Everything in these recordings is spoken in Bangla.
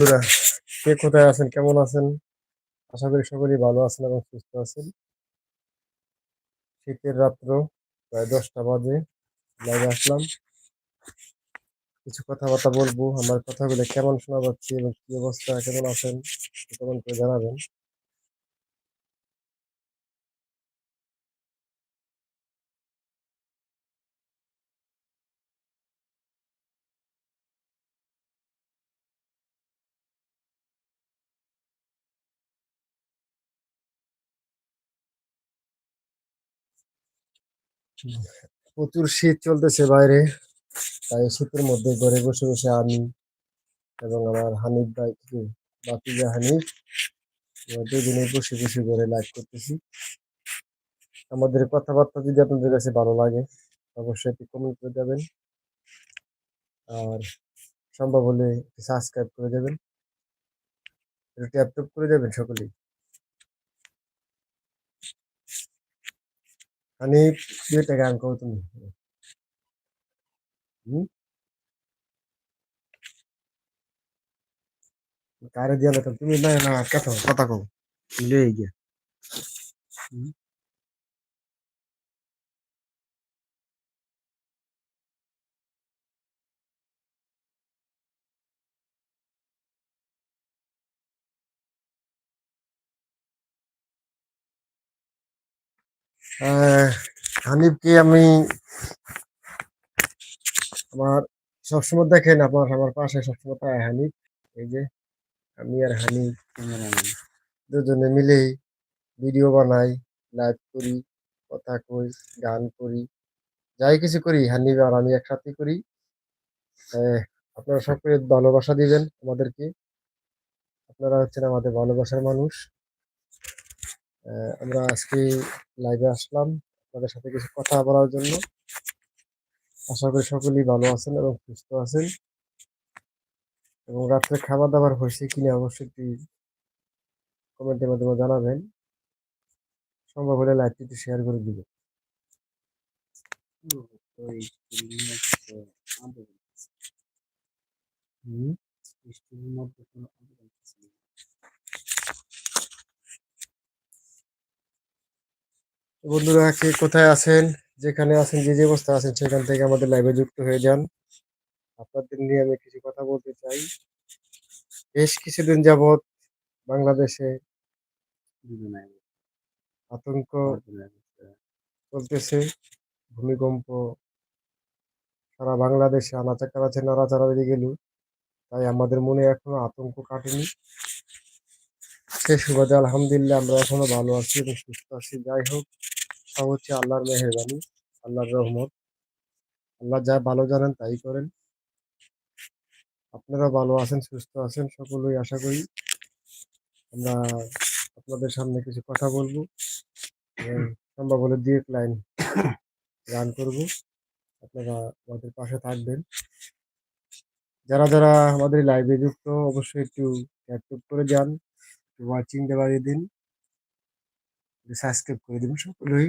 বন্ধুরা, কে কোথায় আছেন? কেমন আছেন? আশা করি সকলেই ভালো আছেন এবং সুস্থ আছেন। শীতের রাত্র, প্রায় দশটা বাজে লাইভে আসলাম। কিছু কথাবার্তা বলব, আমার কথাগুলো কেমন শোনা যাচ্ছে এবং কি অবস্থা, কেমন আছেন কেমন করে জানাবেন। প্রচুর শীত চলতেছে বাইরে, তাই শীতের মধ্যে ঘরে বসে বসে আমি এবং আমার হানিফ ভাই বাতিজা হানিফ আমরা দুজনে বসে বসে ঘরে লাইভ করতেছি। আমাদের কথাবার্তা যদি আপনাদের কাছে ভালো লাগে, অবশ্যই একটি কমেন্ট করে দেবেন আর সম্ভব হলে সাবস্ক্রাইব করে দেবেন ট্যাপ ট্যাপ করে দেবেন সকলেই। হানিফ দুইটা গান করো তুমি হুম কারে দিয়া না তুমি না না কথা কথা কও হানিফকে আমি আমার সবসময় দেখেন আপনার আমার পাশে সবসময় হানিফ। এই যে, আমি আর হানিফ দুজনে মিলেই ভিডিও বানাই লাইভ করি, কথা কই, গান করি, যাই কিছু করি, হানিফ আর আমি একসাথে করি। আপনারা সকলে ভালোবাসা দিবেন আমাদেরকে। আপনারা হচ্ছেন আমাদের ভালোবাসার মানুষ। আমরা আজকে লাইভে আসলাম আপনাদের সাথে কিছু কথা বলার জন্য। আশা করি সকলেই ভালো আছেন এবং সুস্থ আছেন। এবং রাত্রে খাবার দাবার হয়েছে কিনা অবশ্যই একটি কমেন্টের মাধ্যমে জানাবেন। সম্ভব হলে লাইভটি একটু শেয়ার করে দিবেন। হুম। বন্ধুরা, কে কোথায় আছেন? যেখানে আছেন, যে যে অবস্থা আছেন, সেখান থেকে আমাদের লাইভে যুক্ত হয়ে যান। আপনাদের নিয়ে আমি কিছু কথা বলতে চাই। বেশ কিছুদিন যাবৎ বাংলাদেশে আতঙ্ক চলতেছে। ভূমিকম্প, সারা বাংলাদেশে আনাচে কানাচে, নাড়াচাড়া বেরিয়ে গেল। তাই আমাদের মনে এখনও আতঙ্ক কাটেনি। সে সুবাদে? আলহামদুলিল্লাহ, আমরা এখনও ভালো আছি এবং সুস্থ আছি। যাই হোক, সব হচ্ছে আল্লাহর মেহরবানি, আল্লাহর রহমত। আল্লাহ যা ভালো জানেন তাই করেন। আপনারা ভালো আছেন, সুস্থ আছেন, সকলেই আশা করি। আমরা আপনাদের সামনে কিছু কথা বলব সম্ভব হলে দুই এক লাইন গান করব। আপনারা আমাদের পাশে থাকবেন। যারা যারা আমাদের লাইভে যুক্ত, অবশ্যই একটু ট্যাপ করে যান। ওয়াচিং টা বাড়িয়ে দিন। সাবস্ক্রাইব করে দিন সকলেই।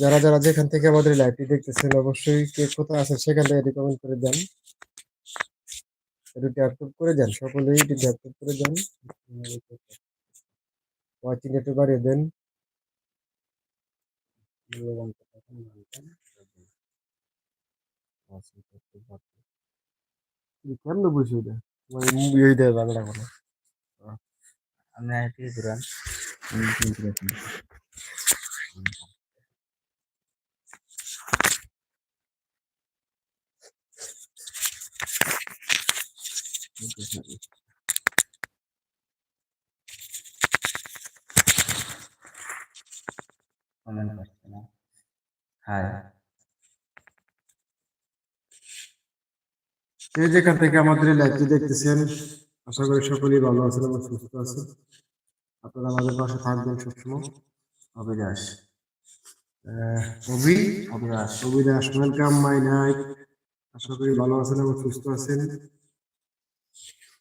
যারা যারা যেখান থেকে আমাদের লাইভটি দেখতেছেন অবশ্যই কে কোথায় আছেন সেখান থেকে এটি কমেন্ট করে দেন। একটু ট্যাপ করে যান সকলেই একটু ট্যাপ করে যান ওয়াচিং একটু বাড়িয়ে দেন। কেমন বুঝি ওটা হয়ে দেয় বাংলা কোনো আমরা একটি ঘুরান কমেন্ট করছে না। হাই যে যেখান থেকে আমাদের লাইভটি দেখতেছেন আশা করি সকলেই ভালো আছেন এবং সুস্থ আছেন। আপনারা আমাদের পাশে থাকবেন সবসময়। অবিনাশ। আহ, Abhi? Abinash. Abinash welcome my night আশা করি ভালো আছেন এবং সুস্থ আছেন।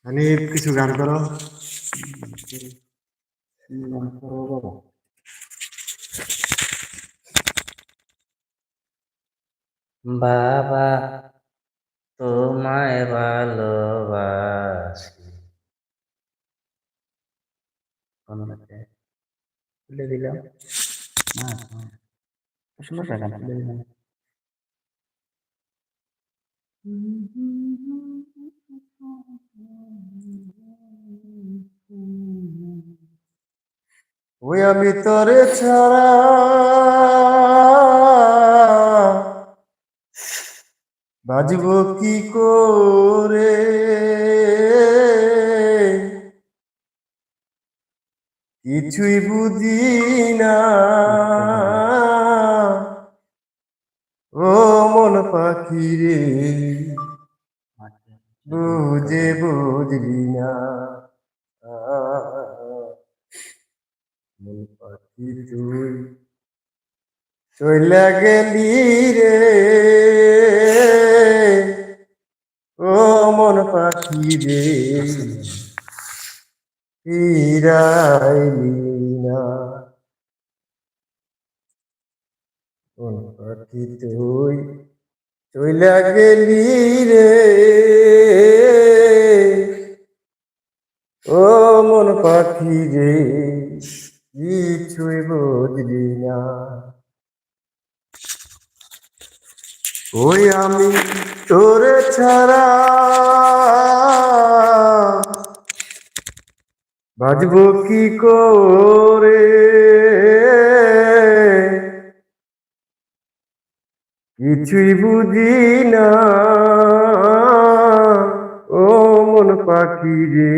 হানিফ কিছু গান করো। নাম করো বাবা। বাবা তোমায় ভালোবাসি। কোন গাছে তুলে দিলাম। ওই আমি ছাড়া বাজব কি করে? কিছুই বুঝি না। ও মন পাখি রে বুঝে বুঝলি না। মন পাখি তুই চলে গেলি রে। মন পাখি রে। ফিরাইলি না। মন পাখি তুই চলে গেলি রে। ও মন পাখি রে, কিছুই বুঝলি না। ওই আমি তোরে ছাড়া। বাজব কি করে? কিছুই বুঝি না। ও মন পাখি রে,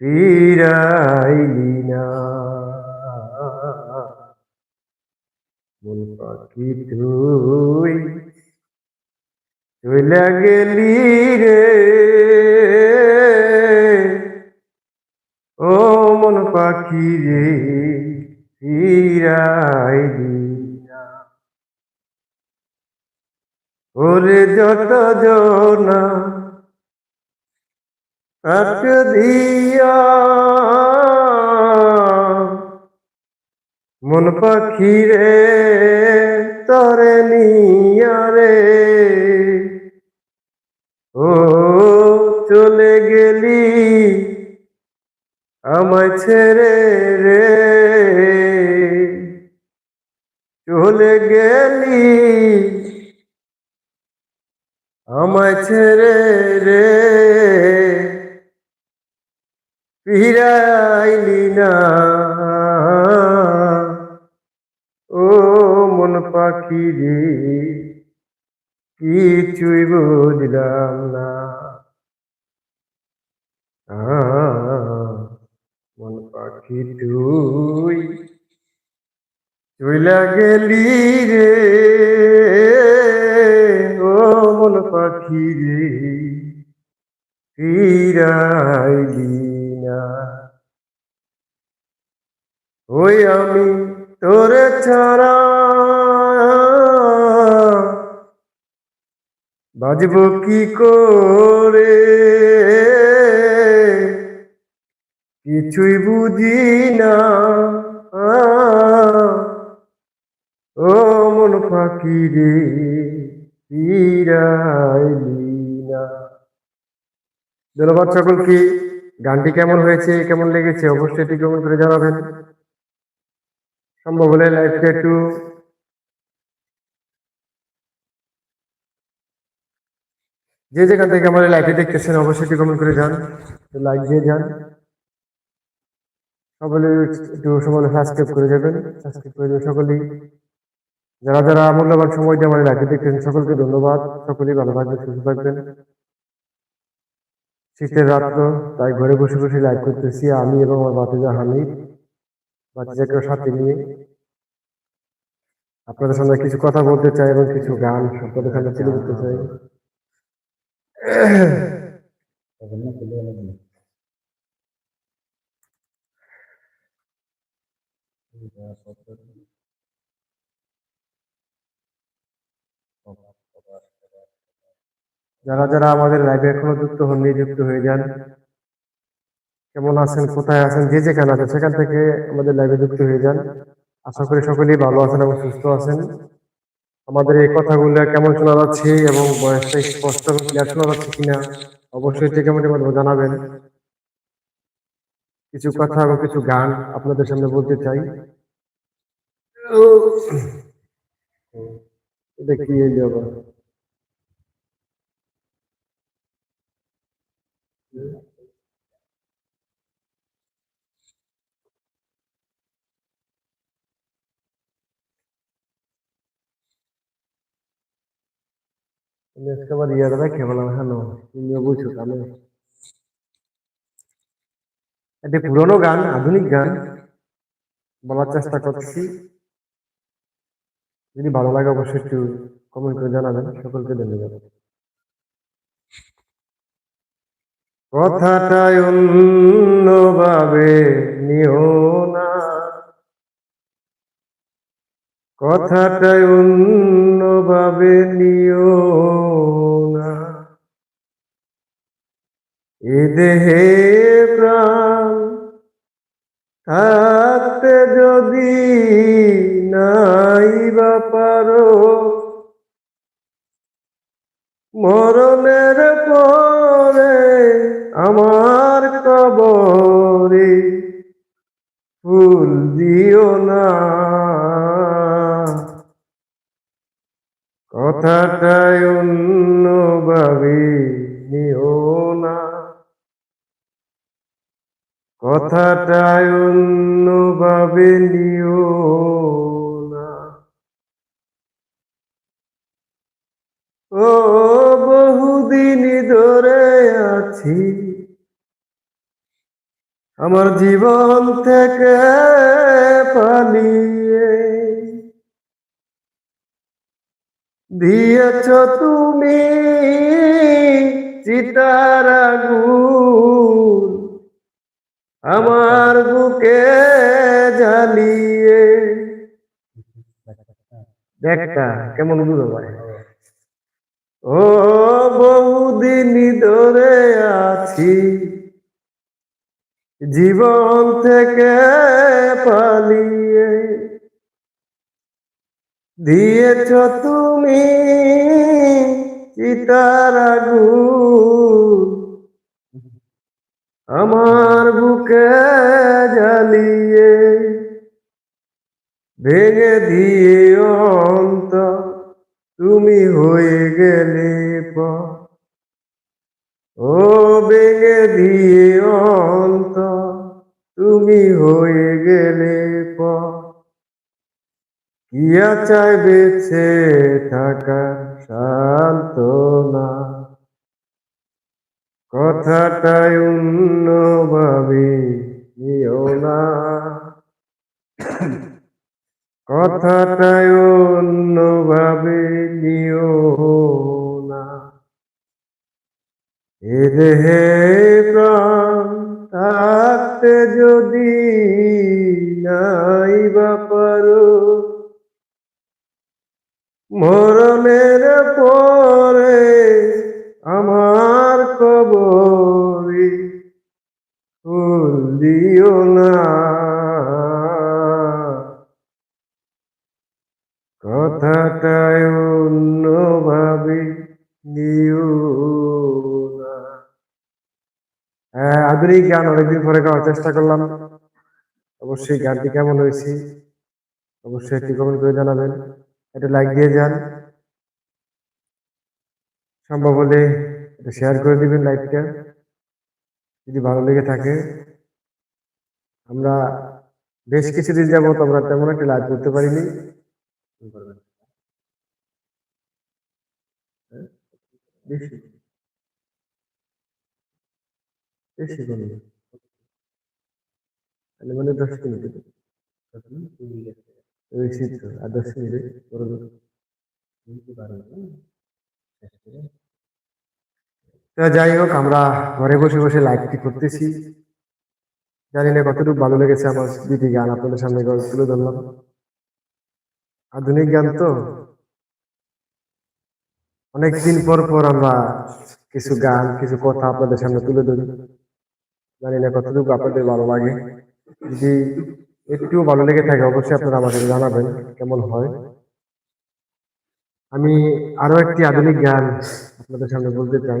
ফিরাইলি না। পাখি তুই চলে গেলি রে। ও মন পাখি রে ফিরাইলি না ওরে যত জনা কাট দিয়া। মন পাখি রে তরে নিয়া রে। ও, চলে গেলি আমায় ছেড়ে রে। চলে গেলি আমায় ছেড়ে রে। ফিরাইলি না। পাখি রে, কিছুই বুঝলাম না। মন পাখি তুই চইলা গেলি রে। ও মন পাখি রে, ফিরাইলি না। ওই আমি তোরে ছাড়া বাজব কি করে? কিছুই বুঝি না। ও মন পাখি রে ধন্যবাদ সকলকে। গানটি কেমন হয়েছে, কেমন লেগেছে অবশ্যই এটি কেমন করে জানাবেন। সম্ভব হলে লাইভটা একটু যে যেখান থেকে আমাদের লাইভে দেখতেছেন, অবশ্যই কমেন্ট করে যান লাইক দিয়ে যান। সকলে একটু সকলে সাবস্ক্রাইব করে যাবেন সাবস্ক্রাইব করে দেবেন সকলেই। যারা যারা মূল্যবান সময় দিয়ে আমাদের লাইভে দেখতেছেন, সকলকে ধন্যবাদ। সকলেই ভালো থাকবেন, সুস্থ থাকবেন। শীতের রাত তো, তাই ঘরে বসে বসে লাইভ করতেছি, আমি এবং আমার বাতিজা হামিদ। বাতিজাকেও সাথে নিয়ে। আপনাদের সঙ্গে কিছু কথা বলতে চাই এবং কিছু গান আপনাদের সামনে তুলে ধরতে চাই। যারা যারা আমাদের লাইভে এখনও যুক্ত হননি, যুক্ত হয়ে যান। কেমন আছেন? কোথায় আছেন? যে যেখানে আছেন, সেখান থেকে আমাদের লাইভে যুক্ত হয়ে যান। আশা করি সকলেই ভালো আছেন এবং সুস্থ আছেন। আমাদের এই কথাগুলো কেমন শোনা যাচ্ছে এবং বয়সটা স্পষ্ট ক্লিয়ার শোনা যাচ্ছে কিনা অবশ্যই থেকে কেমন জানাবেন। কিছু কথা এবং কিছু গান আপনাদের সামনে বলতে চাই। এটা কি এই যে আবার? পুরোনো গান আধুনিক গান বলার চেষ্টা করছি যদি ভালো লাগে অবশ্যই একটু কমেন্ট করে জানাবেন সকলকে ধন্যবাদ কথাটাই অন্যভাবে নিও না কথাটাই অন্যভাবে নিও না। এ দেহে প্রাণ থাকতে যদি নাই বা পারো, মরণের পরে আমার কবরে ফুল দিও না। কথাটাই অন্যভাবে নিও না। কথাটাই নিও না। ও বহুদিন ধরে আছি। আমার জীবন থেকে পালিয়ে দিয়েছ তুমি চিতার আগুন আমার বুকে জ্বালিয়ে। দেখা কেমন বুঝো ভাই। ও বহুদিন ধরে আছি, জীবন থেকে পালিয়ে দিয়েছ তুমি চিতার আগুন। আমার বুকে জ্বালিয়ে ভেঙে দিয়ে অন্ত তুমি হয়ে গেলে ও ভেঙে দিয়ে অন্ত তুমি হয়ে গেলে পর। কিয়া চাই বেছে থাকা না কথাটাই অন্যভাবে নিও না। কথাটাই অন্যভাবে নিও না। এ দেহে প্রাণ থাকতে যদি নাই বা পারো মরণের পরে আমার কবরে দিও না। কথাটাই অন্যভাবে না। হ্যাঁ, আধুনিক গান অনেকদিন পরে গাওয়ার চেষ্টা করলাম। অবশ্যই গানটি কেমন হয়েছে অবশ্যই একটি কমেন্ট করে জানাবেন। একটা লাইক দিয়ে যান। সম্ভব হলে এটা শেয়ার করে দিবেন লাইকটা যদি ভালো লেগে থাকে। আমরা বেশ কিছুদিন যাবত আমরা তেমন একটা লাইভ করতে পারিনি। মানে দশ মিনিট দেবো তো যাই হোক, আমরা ঘরে বসে বসে লাইভটি করতেছি। জানি না কতটুকু ভালো লেগেছে আমার দিদি গান, আপনাদের সামনে তুলে ধরলাম। আধুনিক গান তো। অনেকদিন পর পর আমরা কিছু গান, কিছু কথা আপনাদের সামনে তুলে ধরি। জানি না কতটুকু আপনাদের ভালো লাগে। যদি একটু ভালো লেগে থাকে, অবশ্যই আপনারা আমাদের জানাবেন কেমন হয়। আমি আরও একটি আধুনিক গান আপনাদের সামনে বলতে চাই।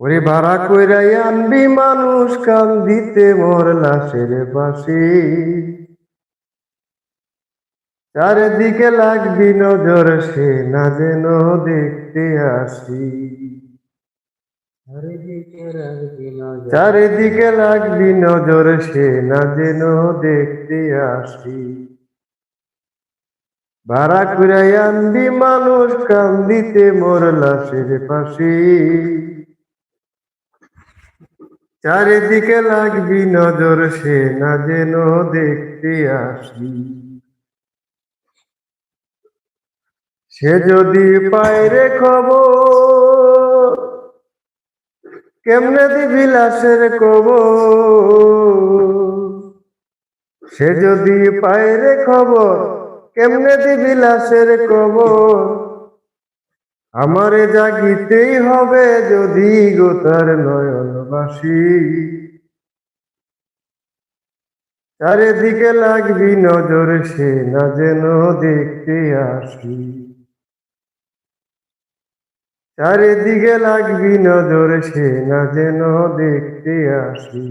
ওরে ভাড়া কইরাই আনবি মানুষ কান দিতে মোর লাশের পাশে চারিদিকে লাগবি নজর সে না যেন দেখতে আসি। চারিদিকে লাগবি নজর। সে না যেন দেখতে আসি। ভাড়া কইরাই আনবি মানুষ কান দিতে মোর লাশের পাশে চারিদিকে লাগবি নজর, সে না যেন দেখতে আসি। সে যদি পায় রে খবর, কেমনে দিবি লাশের কবর? সে যদি পায় রে খবর, কেমনে দিবি লাশের কবর? আমারে জাগিতেই হবে যদি গোতার নয়নবাসী। চারিদিকে লাগবি নজর, সে না যেন দেখতে আসি। চারিদিকে লাগবি নজর, সে না যেন দেখতে আসি।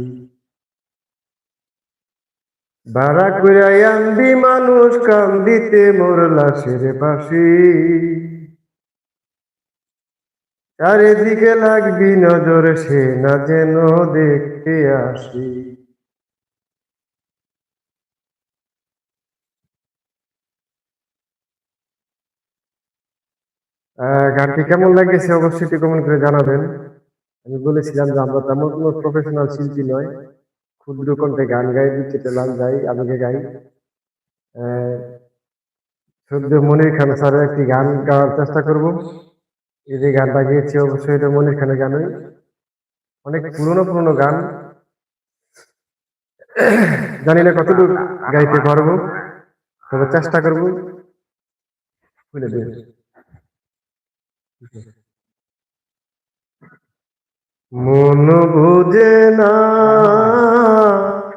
ভাড়া করে আনবি মানুষ কাম দিতে মোর লাশের পাশে চারিদিকে লাগবি নজর, সে না যেন দেখতে আসি। গানটি কেমন লাগেছে অবশ্যই একটু কমেন্ট করে জানাবেন। আমি বলেছিলাম যে আমরা তেমন কোনো প্রফেশনাল শিল্পী নয়, ক্ষুদ্র কণ্ঠে গান গাই বিচিত্র লাল গাই, আবেগে গাই। সদ্য মনির খান স্যারের একটি গান গাওয়ার চেষ্টা করব। যে গানটা গিয়েছি অবশ্যই এটা মনির খানের গানই অনেক পুরনো পুরনো গান। জানি না কতটুকু গাইতে পারব তবে চেষ্টা করব। মন বুঝে না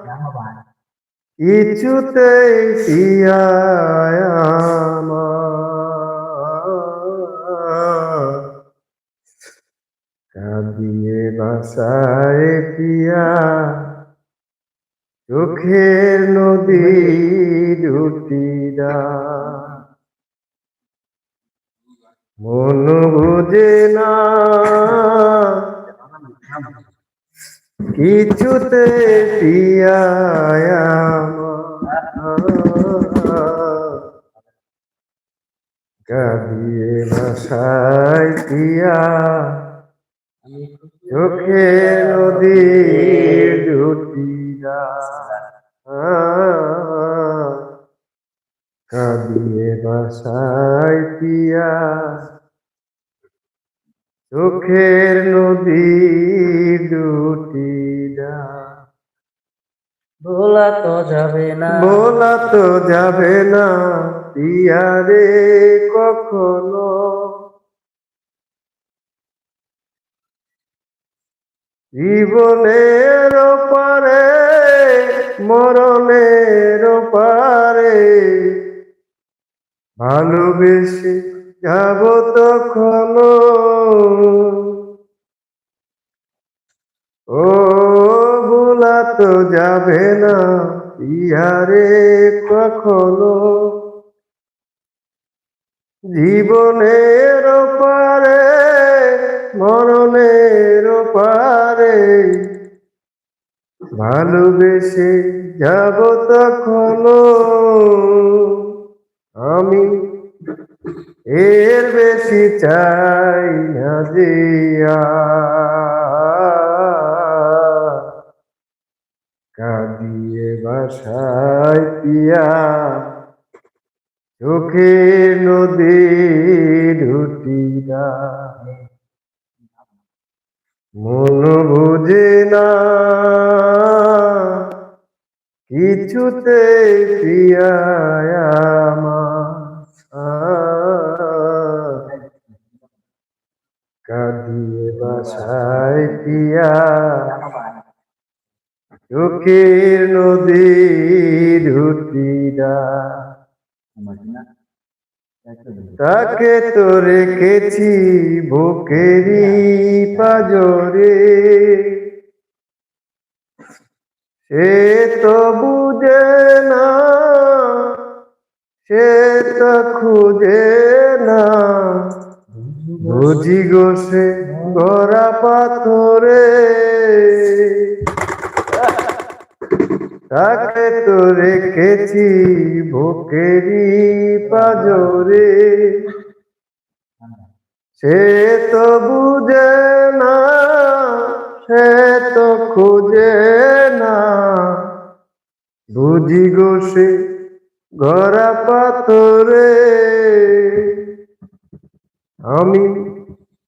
জানো ভাই, বাসায় পিয়া চোখের নদী দুটিরা মন বুঝে না কিছুতে পিয়ায়া গাদিয়ে ভাষায় পিয়া চোখে নদী দুটিরা কাঁদিয়ে বাসায় পিয়া চোখের নদী দুটিরা ভোলা তো যাবে না। বলা তো যাবে না। পিয়ারে কখনো জীবনের পারে মরণের পারে ভালোবেসে যাব তখন ও ভোলা তো যাবে না ইহারে কখনো। জীবনের পারে মরণের পারে। ভালোবেসে যাব তখনো আমি এর বেশি চাই না দিয়া কাঁদিয়ে বাসায় পিয়া চোখে নদী ঢুটিরা মন বুঝে না। কিছুতে কাঁদিয়ে বাসায় পিয়া চোখের নদী ঢুটিরা তাকে তো রেখেছি বুকেরই পাজরে। সে তো বুঝে না, সে তো খুঁজে না। বুঝি গো সে গড়া পাথরে। তাকে তো রেখেছি বুকেরই পাজরে। সে তো বুঝে না, সে তো খুঁজে না। বুঝি গো সে গড়া পাথরে। আমি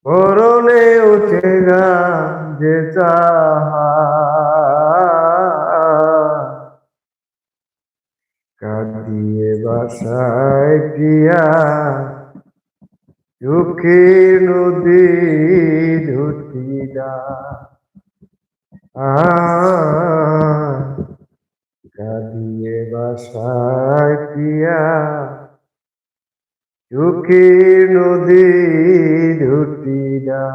পরনে উঠে গা যে চাহা। কাঁদিয়ে বাসায় গিয়া চোখের নদী ধুতিরা কাঁদিয়ে বাসায় গিয়া চোখের নদী ধুতিরা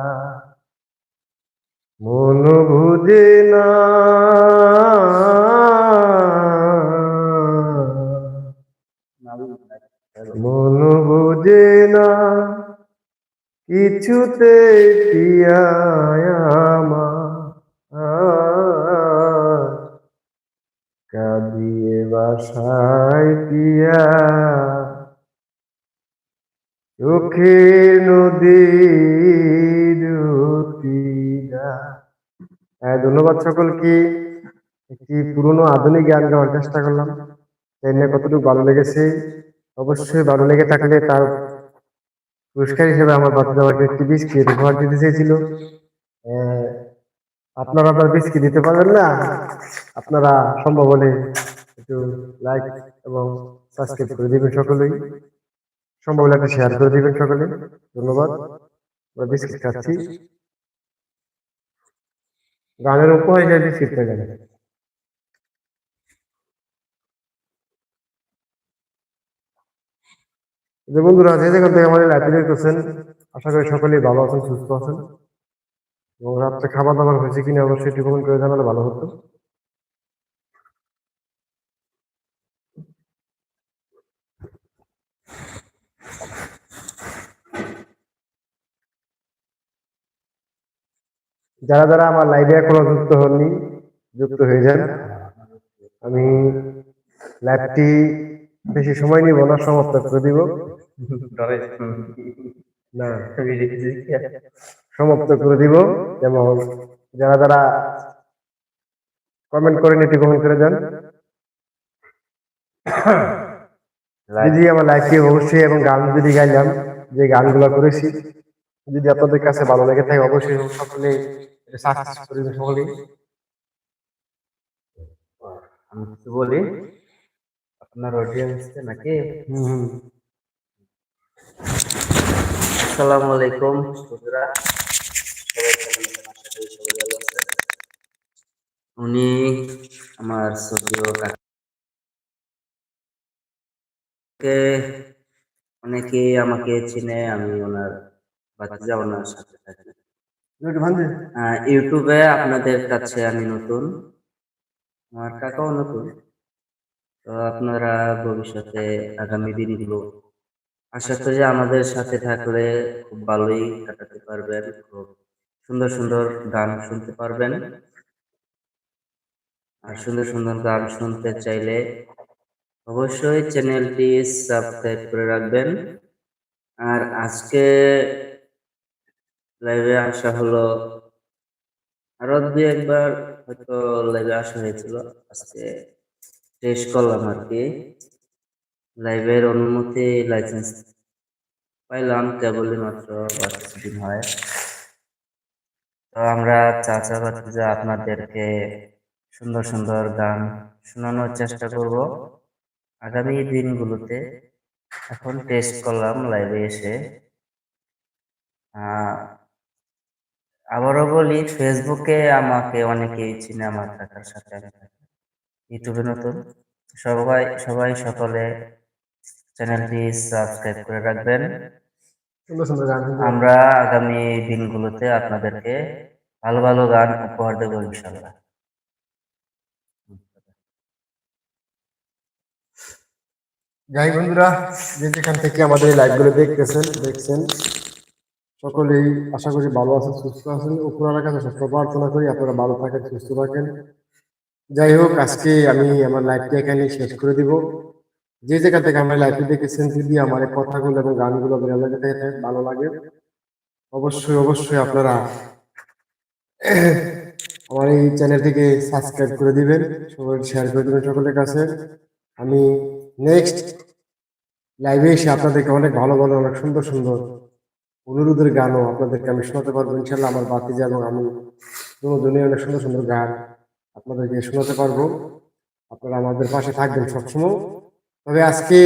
মন বুঝে না মন বুঝে না, কিছুতে পিয়া আমার। কাঁদিয়ে বাসায় পিয়া চোখের নদী দুটিরা হ্যাঁ ধন্যবাদ সকলকে। একটি পুরনো আধুনিক গান গাওয়ার চেষ্টা করলাম। না কতটুকু ভালো লেগেছে অবশ্যই ভালো লেগে থাকলে তার পুরস্কার হিসেবে আমার বাচ্চা আমাকে একটি বিস্কিট উপহার দিতে চেয়েছিল। আপনারা আবার বিস্কিট দিতে পারবেন না? আপনারা সম্ভব হলে একটু লাইক এবং সাবস্ক্রাইব করে দিবেন সকলেই। সম্ভব হলে একটা শেয়ার করে দিবেন সকলে। ধন্যবাদ। আমরা বিস্কিট খাচ্ছি। গানের উপহার হিসেবে বিস্কিট পেয়ে যে বন্ধুরা, যে যেখান থেকে আমাদের লাইব্রেরি করছেন আশা করি সকলেই ভালো আছেন, সুস্থ আছেন। এবং রাত্রে খাবার দাবার হয়েছে কিনা অবশ্যই একটু কমেন্ট করে জানালে ভালো হতো। যারা যারা আমার লাইভে এখনও যুক্ত হননি, যুক্ত হয়ে যান। আমি লাইভটি বেশি সময় নিব না সমাপ্ত করে দিব। না সমাপ্ত করে দিব এবং যারা যারা কমেন্ট করেন এটি কমেন্ট করে যান যদি আমার লাইভটি অবশ্যই এবং গান যদি গাইলাম যে গানগুলো করেছি যদি আপনাদের কাছে ভালো লেগে থাকে অবশ্যই সকলে সাকসেস করে দিন সকলেই। আমি কিছু বলি? আপনার অডিয়েন্স নাকি? হুম আসসালামু আলাইকুম বন্ধুরা। উনি আমার কাকে। অনেকে আমাকে চিনে আমি ওনার বাচ্চা ওনার সাথে থাকি। ইউটিউবে আপনাদের কাছে আমি নতুন। আমার কাকাও নতুন। তো আপনারা ভবিষ্যতে আগামী দিনগুলো আশা করি আমাদের সাথে থাকলে খুব ভালোই কাটাতে পারবেন, খুব সুন্দর সুন্দর গান শুনতে পারবেন। আর সুন্দর সুন্দর গান শুনতে চাইলে অবশ্যই চ্যানেলটি সাবস্ক্রাইব করে রাখবেন। আর আজকে লাইভে আসা হলো আরও দুই একবার হয়তো লাইভে আসা হয়েছিল, আজকে টেস্ট করলাম আর কি লাইভের অনুমতি লাইসেন্স পাইলাম কেবলই মাত্র কিছুদিন হয়। তো আমরা চাচা বাচ্চা আপনাদেরকে সুন্দর সুন্দর গান শোনানোর চেষ্টা করব। আগামী দিনগুলোতে এখন টেস্ট করলাম লাইভে এসে। আবারও বলি ফেসবুকে আমাকে অনেকেই চিনে আমার কাকার সাথে আমি। ইউটিউবে নতুন সবাই সবাই সকলে চ্যানেলটি সাবস্ক্রাইব করে রাখবেন। আমরা আগামী দিনগুলোতে আপনাদেরকে ভালো ভালো গান উপহার দেবো ইনশাল্লাহ যাই বন্ধুরা যে যেখান থেকে আমাদের লাইভগুলো দেখতেছেন দেখছেন সকলেই আশা করি ভালো আছেন সুস্থ আছেন। উপরালার কাছে প্রার্থনা করি আপনারা ভালো থাকেন সুস্থ থাকেন। যাই হোক, আজকে আমি আমার লাইভটা এখানে শেষ করে দিব। যে জায়গা থেকে আমরা লাইভটি দেখেছেন, যদি আমার কথাগুলো এবং গানগুলো ভালো লাগে ভালো লাগে, অবশ্যই অবশ্যই আপনারা আমার এই চ্যানেলটিকে সাবস্ক্রাইব করে দিবেন, সবাই শেয়ার করে দিবেন সকলের কাছে। আমি নেক্সট লাইভে এসে আপনাদেরকে অনেক ভালো ভালো, অনেক সুন্দর সুন্দর অনুরোধের গানও আপনাদেরকে আমি শোনাতে পারব ইনশাল্লাহ আমার বাতিজা এবং আমি দুজনে অনেক সুন্দর সুন্দর গান আপনাদেরকে শোনাতে পারব। আপনারা আমাদের পাশে থাকবেন সবসময়। তবে আজকে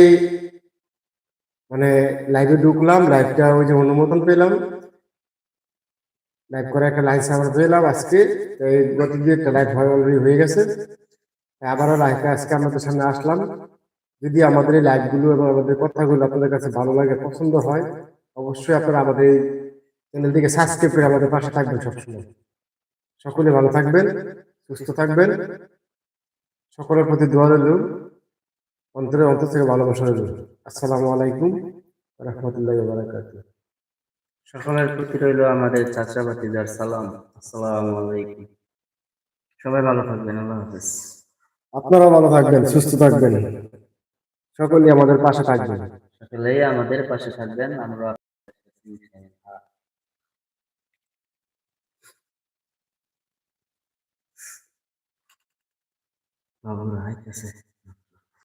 মানে লাইভে ঢুকলাম লাইভটা ওই যে অনুমোদন পেলাম। লাইভ করে একটা লাইভ আমরা পেলাম আজকে। গত দিয়ে একটা লাইভ অলরেডি হয়ে গেছে। আবারও লাইভে আজকে আমাদের সামনে আসলাম। যদি আমাদের এই লাইভগুলো এবং আমাদের কথাগুলো আপনাদের কাছে ভালো লাগে, পছন্দ হয়, অবশ্যই আপনারা আমাদের এই চ্যানেলটিকে সাবস্ক্রাইব করে আমাদের পাশে থাকবেন সবসময়। সকলে ভালো থাকবেন। সুস্থ থাকবেন। সকলের প্রতি দোয়া রইল। অন্তরের অন্তর থেকে ভালোবাসা রইল। আসসালামু আলাইকুম রহমতুল্লাহ বারাকাতুহ। সকলের প্রতি রইল আমাদের চাচা ভাতিজার সালাম। আসসালামু আলাইকুম। সবাই ভালো থাকবেন আল্লাহ হাফেজ। আপনারা ভালো থাকবেন সুস্থ থাকবেন। সকলেই আমাদের পাশে থাকবেন। সকলেই আমাদের পাশে থাকবেন। আমরা বাবুরা আইতেছে